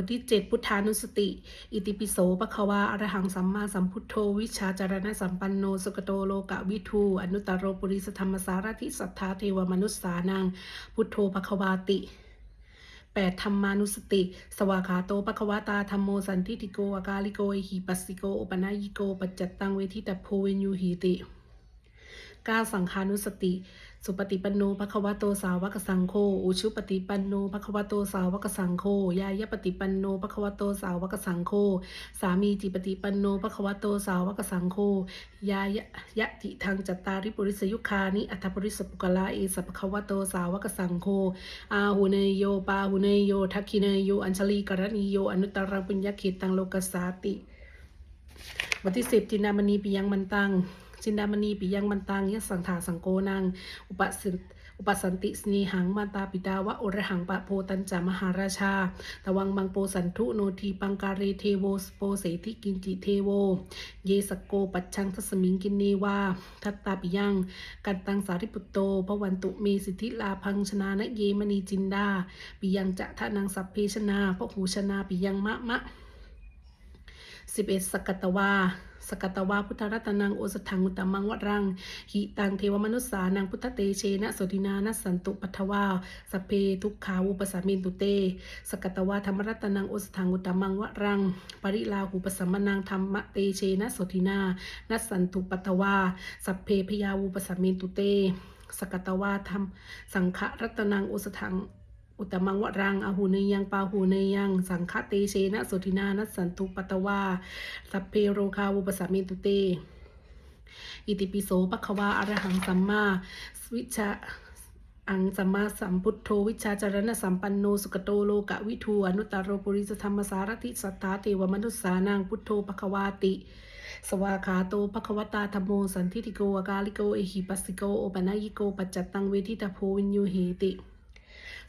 บทที่ 7 พุทธานุสติ อิติปิโสปะควาอรหังสัมมาสัมพุทโธ วิชาจารณะสัมปันโนสกโตโลกะวิทู อนุตตรโรปุริสธรรมสารทิสัทธาเทวมนุสสานัง พุทโธปะควาติ 8. ธรรมานุสติ สวาขาโตปะควะตาธรรมโมสันทิติโกอากาลิโกอหิปัสสิโกอุปนายิโก ปัจจัตตังเวทิตาโพเวญยูหิติ 9. สังฆานุสติ สุปฏิปันโนภควะโตสาวกสังโฆอุชุปฏิปันโนภควะโตสาวกสังโฆยายปฏิปันโนภควะโตสาวกสังโฆสามีจิปฏิปันโนภควะโตสาวกสังโฆยายยะติทางจัตตาริปุริสยุคานิอัตถปุริสปุกลาเอสัพภควะโตสาวกสังโฆอาหุเนยโยปาหุเนยโยทักขิเนยโยอัญชลีกรณีโยอนุตตรังปุญญเขตังโลกสาติวันที่สิบจินามณีปิยังมันตัง จินดามณีปิยังมันตังยสังถาสังโกนัง อุปสิอุปสันติสนีหังมาตาปิตาวะโอระหังปะโพตันจามหาราชา ตวังบังโปสันทุโนทีปังการีเทโวสโปเสธิกินจิเทโว เยสกโกปัจชังทัสมิงกินเนวาทัตตาปิยัง กันตังสาริปุตโตพวันตุเมสิทธิลาพังชนานะเยมณีจินดา ปิยังจะทะนังสัพเพชนาพหูชนาปิยังมะมะ สิบเอ็ดสกัตตวา สกัตตวาพุทธรัตนังโอสถังอุตมังวรัง หิตังเทวมนุษสานังพุทธเตเชนะสตินานัสสันตุปัทวาสเพทุกขาวุปสามินตุเต สกัตตวาธรรมรัตนังโอสถังอุตมังวรัง ปริลาหูปสัมมนังธรรมเตเชนะสตินานัสสันตุปัทวาสเพพยาวุปสามินตุเตสกัตตวาธรรมสังฆรัตนังโอสถัง อุตมังวรังอาหูเนยังปาหูเนยัง สังฆเตเชนะสุทินานัสสันตุปตวาสัพเพโรคาวุปสามิตุเต อิติปิโสปะควาอรหังสัมมาวิชาอังสัมมาสัมพุทโธวิชาจารณะสัมปันโนสุกโตโลกะวิทูอนุตตรโรปุริสธรรมสารติสัทธาเทวมนุสสานังพุทโธปะควาติ สวากขาโตภควตาธรรมโมสันทิติโกอากาลิโกเอหิปัสสิโกโอปนายิโกปัจจัตตังเวทิตาโพวินยูหิติ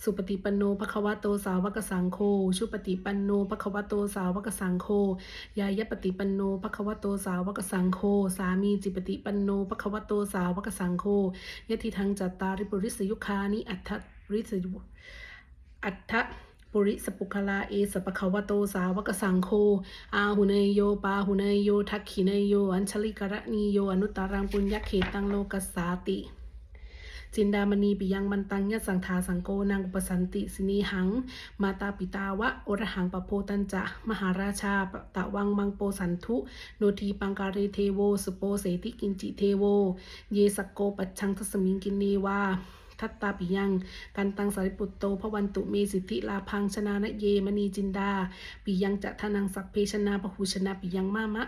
สุปฏิปันโนภควโตสาวกสังโฆชุปฏิปันโนภควโตสาวกสังโฆยายปฏิปันโนภควโตสาวกสังโฆสามีจิปฏิปันโนภควโตสาวกสังโฆยะทิทังจัตตาริปุริสยุคานิอัตถริสยุอัตถปุริสปุคลาเอสปะคะวโตสาวกสังโฆอาหุเนยโยปาหุเนยโยทักขิเนยโย อัญชลิกรณีโย อนุตตรังปุญญเขตังโลกัสสาติ จินดามณีปิยังมันตังยะสังทาสังโกนางอุปสันติสินีหัง มาตาปิตาวะโอรหังปะโพตันจะ มหาราชาปตะวังมังโปสันทุ โนทีปังการีเทโว สุโปเสติกินจิเทโว เยสกโกปัจชังทสมิงกินเนวาทัตตาปิยังกันตังสาริปุตโตพระวันตุเมสิทธิลาพังชนานะเยมณีจินดา ปิยังจะทานังสัพเพชนาปหูชนาปิยังมามะ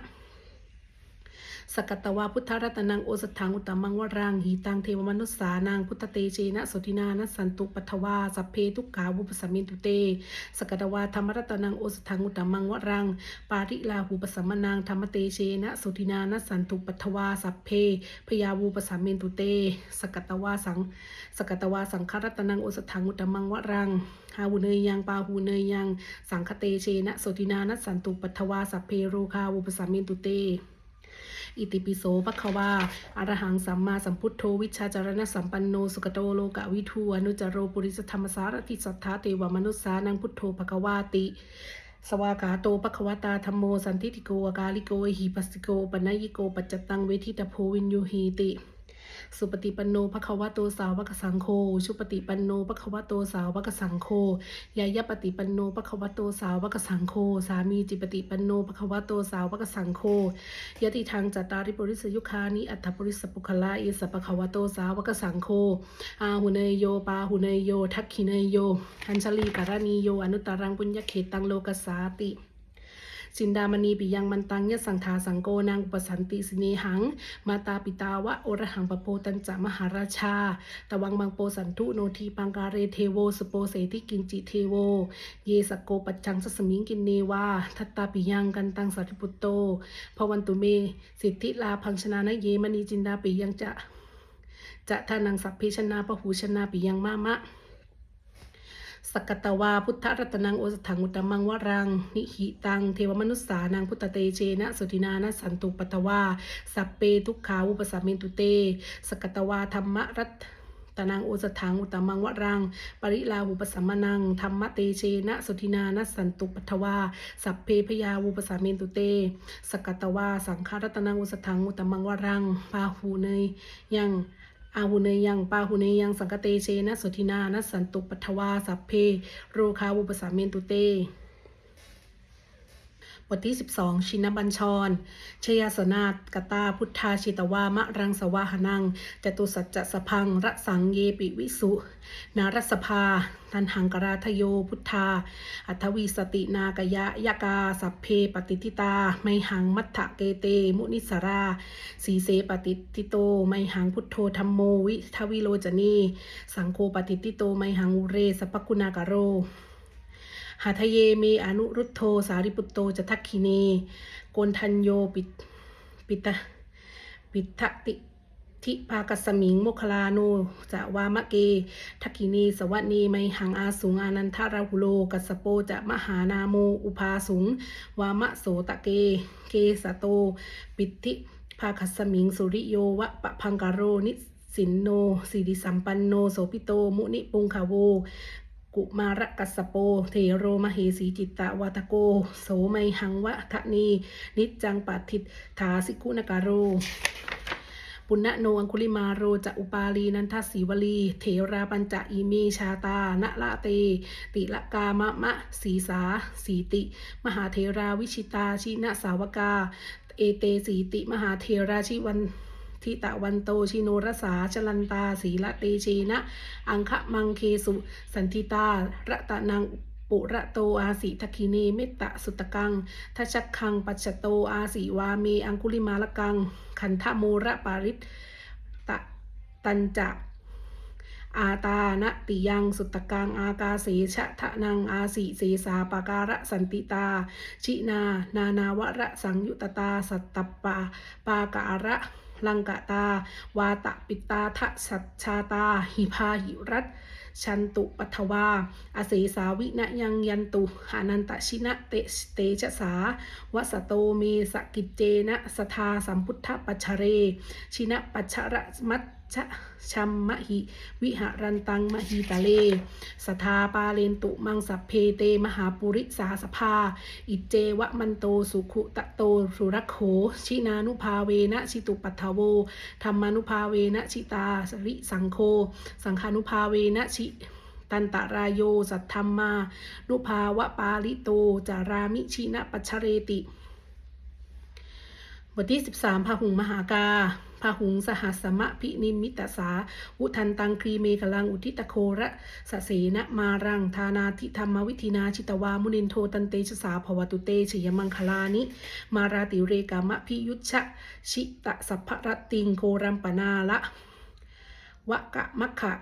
สกัตตวาพุทธรัตนังโอสถังอุตมังวรังหีตังเทวมนุสสานังพุทธเตเชนะโสตินานัสสันตุปัทวาสัพเพทุกขาวุปสมินตุเต สกัตตวาธรรมรัตนังโอสถังอุตมังวรัง ปาริลาหูปสัมมนังธรรมเตเชนะโสตินานัสสันตุปัทวาสัพเพพยาวูปสัมมินตุเต สกัตตวาสังสกัตตวาสังฆรัตนังโอสถังอุตมังวรังหาหูเนยยังปาหูเนยยัง สังคเตเชนะโสตินานัสสันตุปัทวาสัพเพโรคาวุปสัมมินตุเต อิติปิโสปะคะวาอรหังสัมมาสัมพุทโธวิชาจารณะสัมปันโนสุกโตโลกะวิทูอนุจโรปุริสธรรมสารติสัทธาเทวมนุษสานังพุทโธปะควาติสวากาโตปะคะวตาธรรมโมสันทิติโกอากาลิโกหิปัสสิโกปนยิโกปัจจตังเวทิตาโพวินยูหีติ สุปฏิปันโนภควะโตสาวกสังโฆชุปฏิปันโนภควะโตสาวกสังโฆยายะปฏิปันโนภควะโตสาวกสังโฆสามีจิปฏิปันโนภควะโตสาวกสังโฆยติทางจัตตาริปุริสยุคานิอัตถปุริสปุคละเอสปะควะโตสาวกสังโฆอาหุเนยโยปาหุเนยโยทักขิเนยโยอัญชลีการณีโยอนุตตรังปุญญเขตังโลกสาติ จินดามณีปิยังมันตังยสังทาสังโกนางอุปสันติสิเนหัง มาตาปิตาวะโอรหังปโพตันจะมหาราชา ตวังมังโปสันทุโนทีปังการเรเทโวสโปเสติกินจิเทโว เยสกโกปัจจังสสมิงกินเนวาทัตตาปิยังกันตังสัริปุตโตพวันตุเม สิทธิลาพังชนานะเยมณีจินดาปิยังจะจะทานังสัพเพชนาปหูชนาปิยังมามะ สกตวาพุทธรัตนังโอสถังอุตมังวรัง นิหิตัง เทวมนุสสานังพุทธเตเชนะสุทินานะสันตุปัตวาสัพเปทุกขาวุปสัมมินตุเต สกตวาธรรมรัตตนังโอสถังอุตมังวรัง ปริลาหุปสัมมนังธรรมเตเชนะสุทินานัสสันตุปัทวา สัพเพพยาวุปสาเมนตุเต สกัตตวา สังฆรัตนังโอสถังอุตตมังวรัง ปาหูเนยยัง อาหุเนยังปาหุเนยยังสังกเตเชนะสุทินานัสสันตุปัทวาสัพเพโรคาวุปสาเมนตุเต บทที่ 12 ชินบัญชร ชยาสนาตกตาพุทธาชิตวามะรังสวาหนัง จตุสัจจะสพังระสังเยปิวิสุ นารสภา ทันหังกราทโยพุทธา อัทวีสตินากยะยกา สัพเพปฏิทิตา ไมหังมัทธะเกเต มุนิสรา สีเสปฏิทิโต ไมหังพุทโธธรรมโมวิทวิโลจนี สังโฆปฏิทิโต ไมหังอุเรสปกุณากโร หาทะเยเมอนุรุตโธสาริปุตโตจะทักขิเนโกนทัญโยปิปิตะปิทะติทิภากัสสมิงโมคลาโนจะวามะเก ทักขินีสวัสนีไมหังอาสุงอานันทาราหุโล กัสโปจะมหานาโมอุภาสุงวามะโสตะเก เกสโต ปิทิภาคัสสมิงสุริโยวะปะพังกโรนิสินโนสิริสัมปันโนโสปิโต มุนิปุงคาโว กุมารกัสโป เทโรมเหสีจิตตะวัตโก โสไมหังวะทะนี นิจจังปัติถถาสิกุณการโร ปุณณโนอังคุลิมาโรจะอุปาลีนันทสีวลีเถราปัญจะอิเมชาตาณละเต ติละกามะมะสีสาสีติ มหาเทราวิชิตาชินะสาวกา เอเตสีติมหาเทราชิวัน ทิตะวันโตชิโนรสาชลันตาสีละเตเชนะ อังคะมังเคสุสันทิตาระตะนังปุระโตอาสิทักขิเนเมตตะสุตกังทัชคังปัจจโตอาสิวาเมอังคุลิมาลกัง ขันธโมระปาริตตะตันจะอาตานติยังสุตกังอากาเสชะทะนังอาสิเสสาปาการะสันติตา ชินา นานาวระสังยุตตาสัตตปปาปาการะ ลังกะตา วาตะปิตาทะสัชชาตา หิพาหิรัตชันตุปัทวาอาเสสาวินะยังยันตุหานันตชินะเตเตชะสาวสโตเมสกิจเจนะสทาสัมพุทธปัชเร ชินะปัชระมัต ชะชัมมะหิ วิหารันตังมหิตาเล สทาปาเลนตุมังสัพเพเต มหาปุริสาสภา อิจเจวะมันโตสุขุตะโตสุรักโข ชินานุภาเวนะชิตุปัทโวธรรมานุภาเวนะชิตาสริสังโฆสังฆานุภาเวนะชิตันตรายโย สัทธรรมานุภาวะปาลิโต จารามิชินะปัชชเรติ บทที่ 13พาหุงมหากา พาหุงสหัสมะพินิมิตสาอุทันตังครีเมกลังอุทิตโคระสะเสนะมารัง ทานาทิธรรมวิธินาชิตวามุนินโทตันเตชะสาภวตุเตชยมังคลานิ มาราติเรกามะพิยุชะชิตะสัพพรติงโครัมปนาละวะกะมัคคะ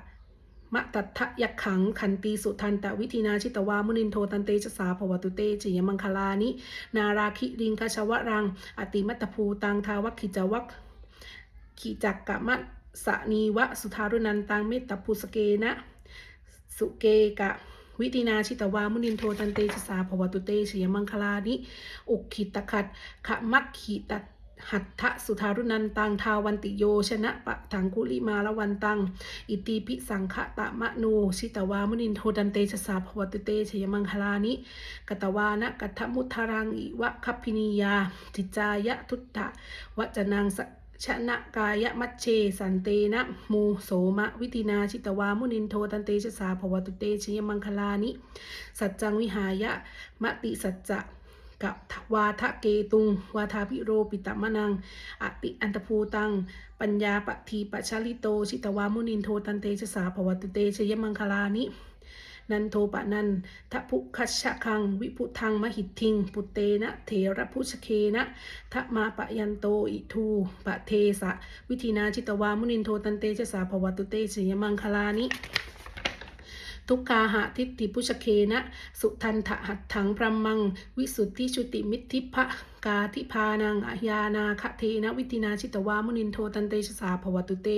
มะตัทะยักขังขันตีสุทันตวิธินาชิตวามุนินโทตันเตชะสาภวตุเตจยมังคลานิ นาราคิริงคชวรัง อติมัตตภูตังทาวัคขิจวัค ขิจักกะมัสสนีวะสุทารุนันตังเมตตภูสเกนะสุเกกะวิตินาชิตวามุนินโทตันเตชะสาภวตุเตชยมังคลานิอุกขิตขัดขะมัคขิตหัตถสุทารุนันตังทาวันติโยชนะปะถังกุลิมาละวันตัง อิติปิสังขะตะมะโนชิตวามุนินโทดันเตชะสาภวตุเตชยมังคลานิกตวานะกัตถมุทารังอิวะคัพพินียาจิจายะทุตตะวจนังส ชนะกายมัชเช สันเตนะมูโสมะวิตินาชิตวามุนินโทตันเตชะสาภวตุเตชยมังคลานิ สัจจังวิหายะมติสัจจะกับวาทะเกตุง วาทาพิโรปิตมะนัง อติอันตภูตัง ปัญญาปทีปชาลิโต ชิตวามุนินโทตันเตชะสาภวตุเตชยมังคลานิ นันโทปะนันทะภุคัชชะคัง วิพุทังมหิทิง ปุเตนะเถระพุชเคนะทะมาปะยันโตอิทูปะเทสะ วิธีนาจิตวามุนินโทตันเตชะสาภวตุเตชยมังคลานิทุกกาหะทิฏฐิพุชเคนะ สุทันทะหัตถังพรมัง วิสุทธิชุติมิทิพะกาธิพานังอายานาคเทนะวิตินาชิตวามุนินโทตันเตชสาภวตุเต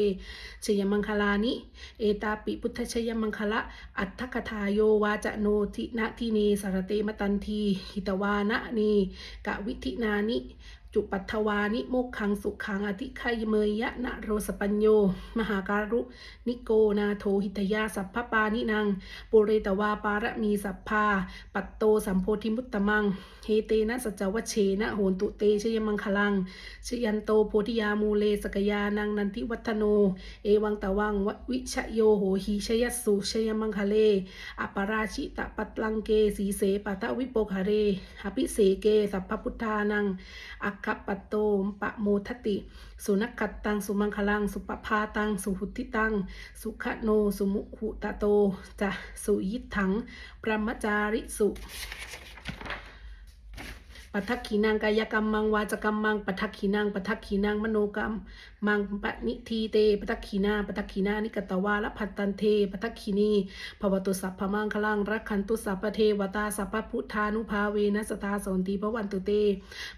ชยมังคลานิ เอตาปิพุทธชยมังคละ อัตถกถาโยวาจะโนทินะทิเนสารเตมตันทีหิตวานะเนกะวิธินานิจุปัทถวานิโมกขังสุขังอธิไคยเมยยะนะโรสปัญโย มหาการุ นิโกนาโทหิตยาสัพพปานินังปุเรตวาปารมีสัพพา ปัตโตสัมโพธิมุตตมัง เฮเตนะสัจวเชนะโหนตุเตชยมังคลังชยันโตโพธิยามูเลสกยานังนันทิวัฒโน เอวังตะวังว,วิชโยโหหิชยสุชยมังคะเลอปราชิตะปัตลังเกสีเสปะทะวิโปคาเรอภิเสเกสัพพพุทธานัง อัคคปัตโตมปะโมทติ สุนักกัตตังสุมังคลัง สุปภาตัง สุหุติตัง สุขโนสุมุหุตะโตจะสุยิทถังประมจาริสุ ปัทักขีนางกายกรรมมังวาจกรรมมังปัทักขีนางปัทักขีนางมโนกรรม มังปณิทีเตปัทักขีนาปัทักขีนานิกตวาลพัตตันเทปัทักขีนีภวตุสัพพมังคลังรักขันตุสัพพเทวตาสัพพพุทธานุภาเวนัสตาสนติภวันตุเต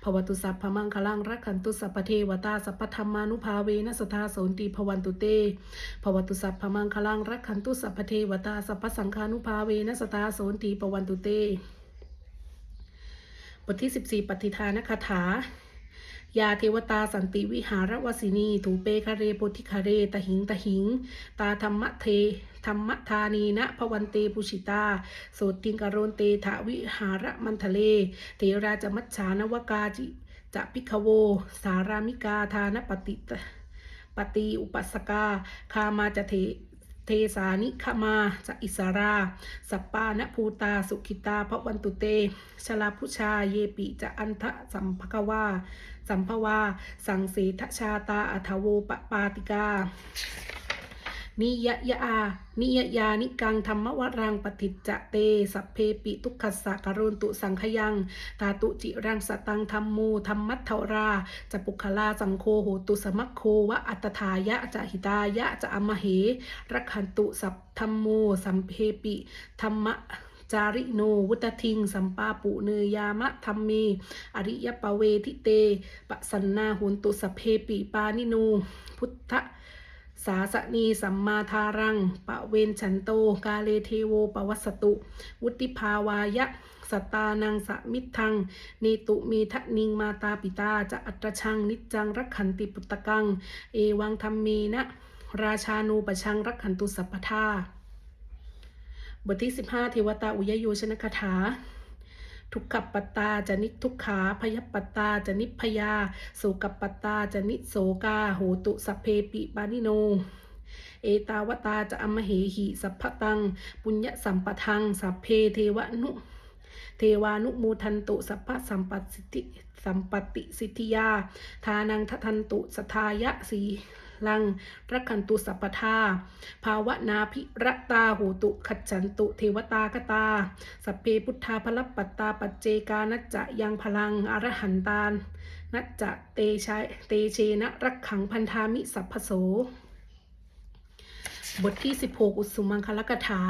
ภวตุสัพพมังคลังรักขันตุสัพพเทวตาสัพพธรรมานุภาเวนัสตาสนติภวันตุเตภวตุสัพพมังคลังรักขันตุสัพพเทวตาสัพพสังฆานุภาเวนัสตาสนติภวันตุเต บทที่ 14 ปฏิทานคาถายาเทวตาสันติวิหารวสินีถูเปคาเรโพธิคาเรตหิงตหิง ตาธรรมะเทธรรมธานีนะพวันเตปุชิตาโสติงกโรนเตถาวิหารมันทะเล เทราจมัจฉานวกาจิจะพิกโว สารามิกาทานปฏิปฏิอุปสสกา คามาจะเท เทสานิขมาจะอิสารา สัปปานภูตาสุขิตาพระวันตุเต ชลาพุชาเยปิจะอันทะสัมภควาสัมภวา สังเสทชาตาอัทโวปปาติกา นิยะยะอานิยยานิกังธรรมวรังปฏิจจะเต สัพเพปิทุกขสสะกรุนตุสังขยังตาตุจิรังสตังธรรมมูธรรมัทเทราจะปุคลาสังโฆโหตุสมัคโควะอัตถายะจะหิตายะจะอมเหรักขันตุสัพธรรมโมสัมเพปิธรรมะจาริโนวุตทิง สัมปาปุเนยามะธรรมเม อริยปเวทิเตปสันนาหุนตุสพเพปิปานิโน พุทธ สาสนีสัมมาทารัง ปะเวนฉันโต กาเลเทโวปวัสสตุ วุติภาวายะสตานังสมิทังเนตุมีทะนิงมาตาปิตาจะอัตรชังนิจจังรักขันติปุตตะกัง เอวังธรรมเมนะ ราชานูปชังรักขันตุสัพพทาบทที่ 15 เทวตาอุยโยชนคาถา ทุกขปตตาจะนิทุกขาพยปตาจะนิพยาโสกปตาจะนิโสกาโหตุสัพเพปิปานิโนเอตาวตาจะอมเหหิสัพพตัง ปุญญสัมปทัง สัพเพเทวนุ เทวานุโมทันตุสัพพสัมปัสสิติสัมปติสิทธิยา ทานังททันตุสทายะสี ลังรักขันตุสัพพทาภาวนาภิรตาโหตุขัจฉันตุเทวตากตา สัพเพพุทธาพลปัตตาปัจเจกานัจจะยังพลังอรหันตานนัจจะเตชัยเตเชนะรักขังพันธามิสัพพโส บทที่ 16 อุสุมังคลกถา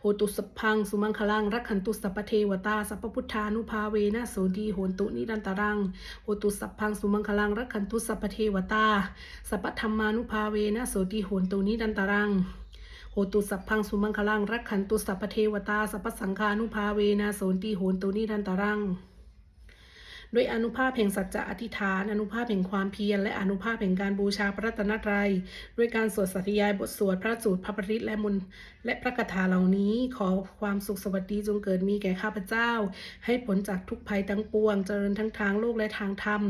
โหตุสพัง สุมังคลัง รักขันตุสัพเทวตา สัพพุทธานุภาเวนะโสดีโหตุนิรันตรัง โหตุสัพพัง สุมังคลัง รักขันตุสัพเทวตา สัพพธรรมานุภาเวนะโสดีโหตุนิรันตรังโหตุสัพพังสุมังคลัง รักขันตุสัพเทวตา สัพสังฆานุภาเวนะโสดีโหตุนิรันตรัง ด้วยอนุภาพแห่งสัจจะอธิษฐาน อนุภาพแห่งความเพียร และอนุภาพแห่งการบูชาพระรัตนตรัย ด้วยการสวดสัตยายบทสวดพระสูตรพระปริตและมนและพระคาถาเหล่านี้ ขอความสุขสวัสดีจงเกิดมีแก่ข้าพเจ้า ให้ผลจากทุกภัยทั้งปวง เจริญทั้งทางโลกและทางธรรม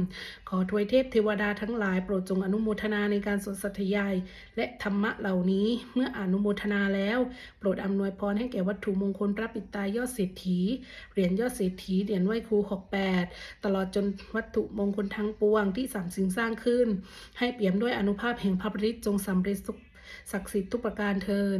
ขอทวยเทพเทวดาทั้งหลายโปรดจงอนุโมทนาในการสวดสัตยาย และธรรมะเหล่านี้ เมื่ออนุโมทนาแล้ว โปรดอำนวยพรให้แก่วัตถุมงคลพระปิตายอดเศรษฐี เหรียญยอดเศรษฐี เหรียญไหว้ครูหกแปดตลอดจนวัตถุมงคลทั้งปวงที่สามสิ่งสร้างขึ้น ให้เปี่ยมด้วยอนุภาพแห่งพระปริตจงสำเร็จศักดิ์สิทธิ์ทุกประการเทิน